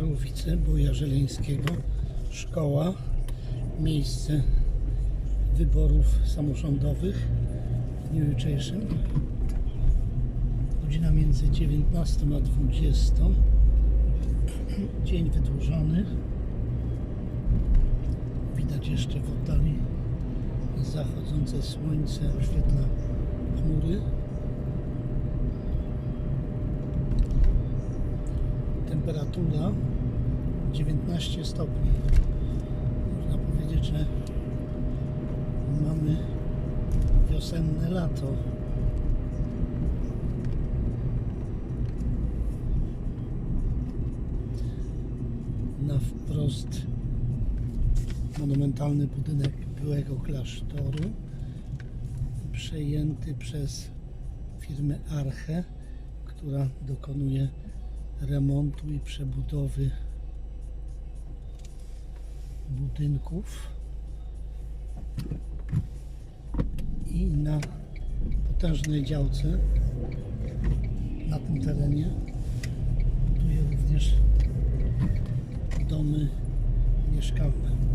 ulicy Boja Żeleńskiego. Szkoła, miejsce wyborów samorządowych w dniu jutrzejszym. Godzina między 19 a 20. Dzień wydłużony. Widać jeszcze w oddali zachodzące słońce oświetla chmury. Temperatura 19 stopni. Można powiedzieć, że mamy wiosenne lato. Na wprost monumentalny budynek byłego klasztoru przejęty przez firmę Arche, która dokonuje remontu i przebudowy budynków i na potężnej działce na tym terenie buduje również domy mieszkalne.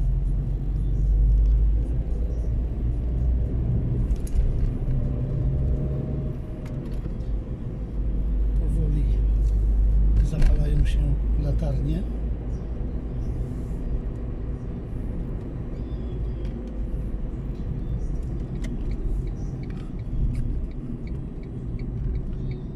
Się latarnie.